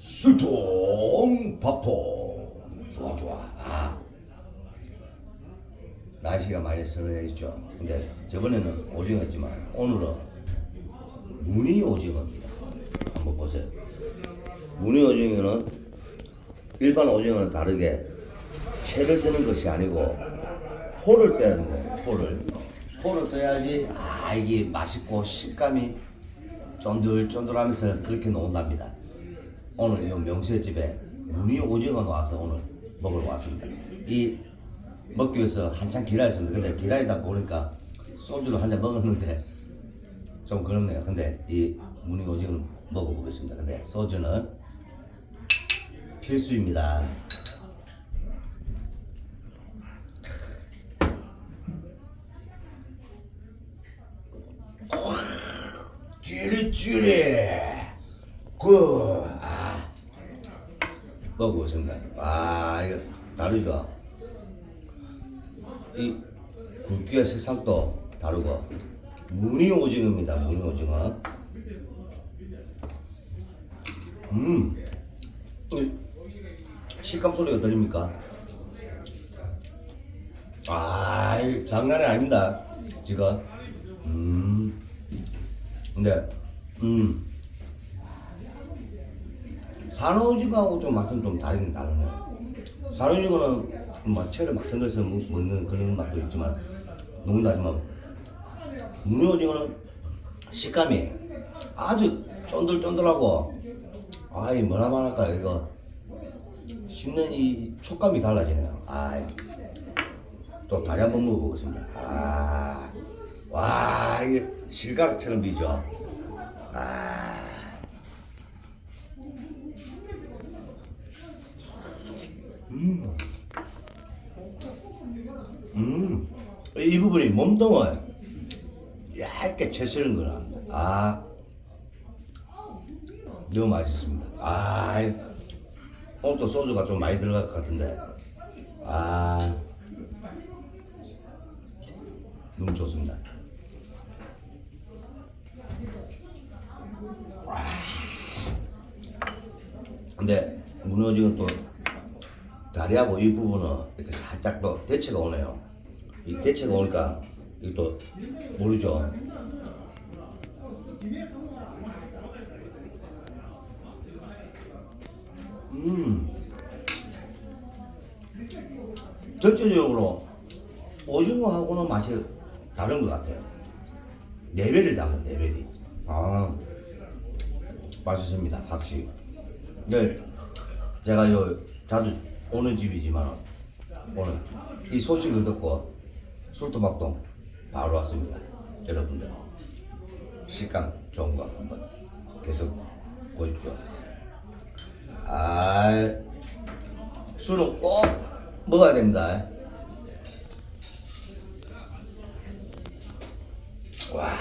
술통 밥통 좋아 좋아. 아. 날씨가 많이 서늘해졌죠. 근데 저번에는 오징어였지만 오늘은 무늬 오징어입니다. 한번 보세요. 무늬 오징어는 일반 오징어는 다르게 채를 쓰는 것이 아니고 포를 떼는 거예요 포를. 포를 떼야지 아 이게 맛있고 식감이 쫀들쫀들하면서 그렇게 나온답니다 오늘 이 명수집에 무늬 오징어 나와서 오늘 먹으러 왔습니다. 이 먹기 위해서 한참 기다렸습니다. 근데 기다리다 보니까 소주를 한 잔 먹었는데 좀 그렇네요. 근데 이 무늬 오징어를 먹어보겠습니다. 근데 소주는 필수입니다. 찌릿찌릿 그 아. 먹어보겠습니다. 아 이거 다르죠. 이 굵기와 색상도 다르고 무늬 오징어입니다. 무늬 오징어. 음, 이 식감 소리가 들립니까? 아, 이 장난이 아닙니다. 지금. 음, 근데, 음. 산오징어하고 좀 맛은 좀 다르긴 다르네. 산오징어는 막 채를 막 생겨서 먹- 먹는 그런 맛도 있지만 농담이지만 무늬오징어는 식감이 아주 쫀들쫀들하고 아이 뭐라 말할까 이거 씹는 이 촉감이 달라지네요. 아이 또 다리 한번 먹어보겠습니다. 아, 와 이게 실각처럼 비죠. 아. 음. 음. 이 부분이 몸통을 얇게 채쓰는 거라. 아. 너무 맛있습니다. 아. 이- 오늘 또 소주가 좀 많이 들어갈 것 같은데. 아. 너무 좋습니다. 근데 문어지는 또 다리하고 이 부분은 이렇게 살짝 또 대체가 오네요. 이 대체가 오니까 이또 모르죠. 음. 전체적으로 오징어하고는 맛이 다른 것 같아요. 레벨이 다른 레벨이. 아, 맛있습니다. 확실히. 네, 제가 요 자주 오는 집이지만 오늘 이 소식을 듣고 술토막동 바로 왔습니다. 여러분들 식감 좋은 거 한번 계속 보십시오. 아, 술은 꼭 먹어야 됩니다. 와,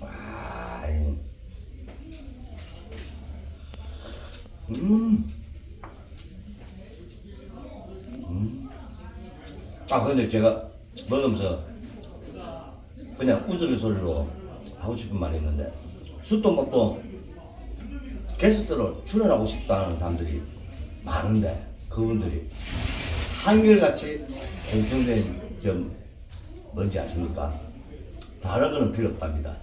와, 이- 음. 음. 아, 근데 제가 먹으면서 그냥 우스갯소리로 하고 싶은 말이 있는데, 숯동밥도 게스트로 출연하고 싶다는 사람들이 많은데, 그분들이 한결같이 공통된 점 뭔지 아십니까? 다른 거는 필요 없답니다.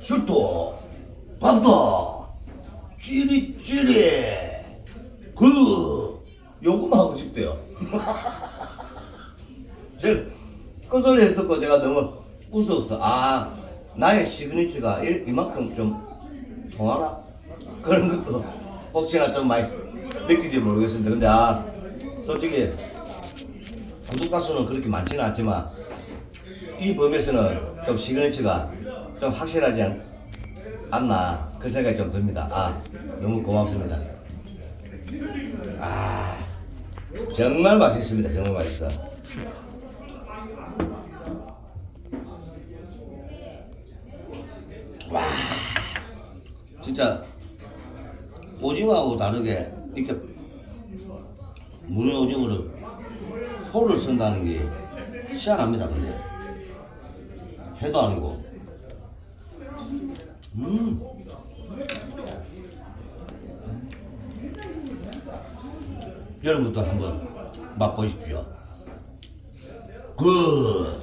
술도, 밥도, 찌릿찌릿 그 요거만 하고 싶대요. 제가 그 소리 듣고 제가 너무 웃었어 아 나의 시그니처가 이, 이만큼 좀 통하나? 그런 것도 혹시나 좀 많이 느끼지 모르겠습니다. 근데 아 솔직히 구독자 수는 그렇게 많지는 않지만 이 범위에서는 좀 시그니처가 좀 확실하지 않, 않나 그 생각이 좀 듭니다. 아 너무 고맙습니다. 아 정말 맛있습니다. 정말 맛있어. 와 진짜 오징어하고 다르게 이렇게 문어 오징어를 포를 쓴다는 게 희한합니다. 근데 해도 아니고 음. 여러분도 한번 맛보십시오. 굿.